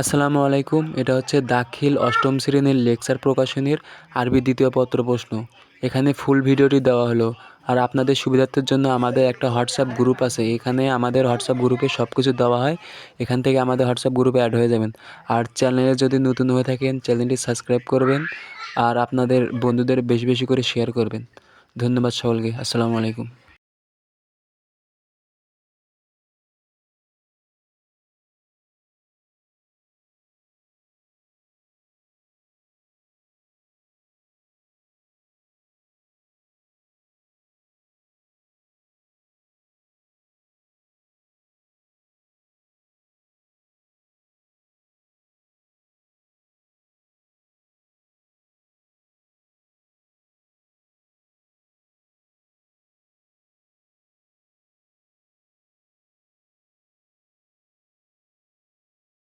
আসসালামু আলাইকুম, এটা হচ্ছে দাখিল অষ্টম শ্রেণির লেকচার প্রকাশনীর আরবি দ্বিতীয় পত্র প্রশ্ন। এখানে ফুল ভিডিওটি দেওয়া হলো। আর আপনাদের সুবিধার্থের জন্য আমাদের একটা হোয়াটসঅ্যাপ গ্রুপ আছে। এখানে আমাদের হোয়াটসঅ্যাপ গ্রুপে সব কিছু দেওয়া হয়। এখান থেকে আমাদের হোয়াটসঅ্যাপ গ্রুপে অ্যাড হয়ে যাবেন। আর চ্যানেলে যদি নতুন হয়ে থাকেন চ্যানেলটি সাবস্ক্রাইব করবেন। আর আপনাদের বন্ধুদের বেশি বেশি করে শেয়ার করবেন। ধন্যবাদ সকলকে। আসসালামু আলাইকুম।